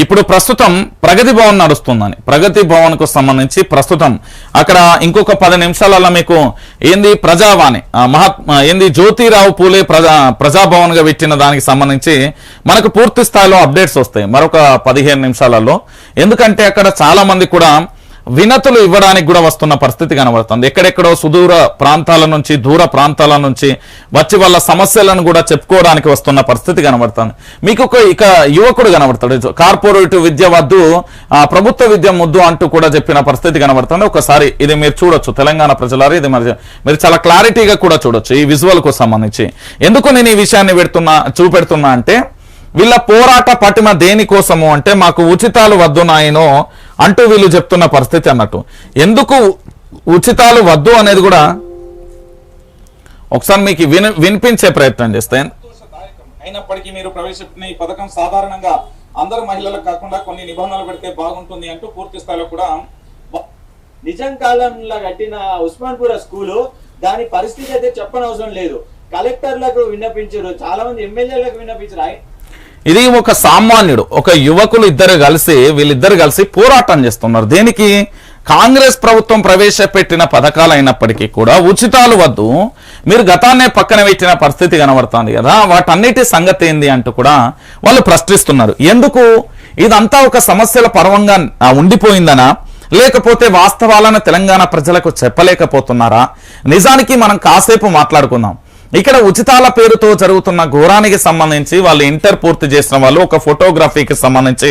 ఇప్పుడు ప్రస్తుతం ప్రగతి భవన్ నడుస్తుందని ప్రగతి భవన్కు సంబంధించి ప్రస్తుతం అక్కడ ఇంకొక పది నిమిషాలలో మీకు ఏంది ప్రజావాణి మహాత్మా ఏంది జ్యోతిరావు పూలే ప్రజా ప్రజాభవన్గా పెట్టిన దానికి సంబంధించి మనకు పూర్తి స్థాయిలో అప్డేట్స్ వస్తాయి. మరొక పదిహేను నిమిషాలలో. ఎందుకంటే అక్కడ చాలా మంది కూడా వినతులు ఇవ్వడానికి కూడా వస్తున్న పరిస్థితి కనబడుతుంది. ఎక్కడెక్కడో సుదూర ప్రాంతాల నుంచి దూర ప్రాంతాల నుంచి వచ్చి వాళ్ళ సమస్యలను కూడా చెప్పుకోవడానికి వస్తున్న పరిస్థితి కనబడుతుంది. మీకు ఒక ఇక యువకుడు కనబడతాడు. కార్పొరేట్ విద్య వద్దు ఆ, ప్రభుత్వ విద్య ముద్దు అంటూ కూడా చెప్పిన పరిస్థితి కనబడుతుంది. ఒకసారి ఇది మీరు చూడొచ్చు. తెలంగాణ ప్రజలారు ఇది మరి మీరు చాలా క్లారిటీగా కూడా చూడొచ్చు ఈ విజువల్కు సంబంధించి. ఎందుకు నేను ఈ విషయాన్ని పెడుతున్నా చూపెడుతున్నా అంటే వీళ్ళ పోరాట పటిమ దేనికోసము అంటే మాకు ఉచితాలు వద్దు నాయనో అంటూ వీళ్ళు చెప్తున్న పరిస్థితి అన్నట్టు. ఎందుకు ఉచితాలు వద్దు అనేది కూడా ఒకసారి మీకు విని వినిపించే ప్రయత్నం చేస్తే. అయినప్పటికీ మీరు ప్రవేశపెట్టిన ఈ పథకం సాధారణంగా అందరు మహిళలకు కాకుండా కొన్ని నిబంధనలు పెడితే బాగుంటుంది అంటూ పూర్తి స్థాయిలో కూడా నిజం కాలంలో కట్టిన ఉస్మాన్పుర స్కూలు దాని పరిస్థితి అయితే చెప్పనవసరం లేదు. కలెక్టర్లకు విన్నపించారు చాలా మంది ఎమ్మెల్యేలకు విన్నపించారు. ఇది ఒక సామాన్యుడు ఒక యువకులు ఇద్దరు కలిసి వీళ్ళిద్దరు కలిసి పోరాటం చేస్తున్నారు. దేనికి? కాంగ్రెస్ ప్రభుత్వం ప్రవేశపెట్టిన పథకాలు అయినప్పటికీ కూడా ఉచితాలు వద్దు. మీరు గతాన్నే పక్కన పెట్టిన పరిస్థితి కనబడుతుంది కదా. వాటన్నిటి సంగతి ఏంది అంటూ కూడా వాళ్ళు ప్రశ్నిస్తున్నారు. ఎందుకు? ఇదంతా ఒక సమస్యల పర్వంగా ఉండిపోయిందనా? లేకపోతే వాస్తవాలను తెలంగాణ ప్రజలకు చెప్పలేకపోతున్నారా? నిజానికి మనం కాసేపు మాట్లాడుకుందాం. ఇక్కడ ఉచితాల పేరుతో జరుగుతున్న ఘోరానికి సంబంధించి వాళ్ళు ఇంటర్ పూర్తి చేసిన వాళ్ళు ఒక ఫోటోగ్రఫీకి సంబంధించి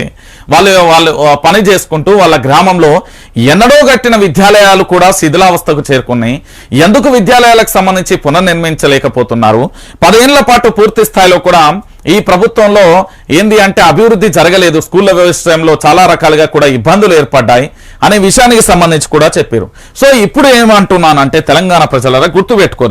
వాళ్ళు వాళ్ళు పని చేసుకుంటూ వాళ్ళ గ్రామంలో ఎన్నడో కట్టిన విద్యాలయాలు కూడా శిథిలావస్థకు చేరుకున్నాయి. ఎందుకు విద్యాలయాలకు సంబంధించి పునర్నిర్మించలేకపోతున్నారు? పదేళ్ళ పాటు పూర్తి స్థాయిలో కూడా ఈ ప్రభుత్వంలో ఏంది అంటే అభివృద్ధి జరగలేదు. స్కూళ్ళ వ్యవసాయంలో చాలా రకాలుగా కూడా ఇబ్బందులు ఏర్పడ్డాయి అనే విషయానికి సంబంధించి కూడా చెప్పారు. సో ఇప్పుడు ఏమంటున్నానంటే తెలంగాణ ప్రజల గుర్తుపెట్టుకొని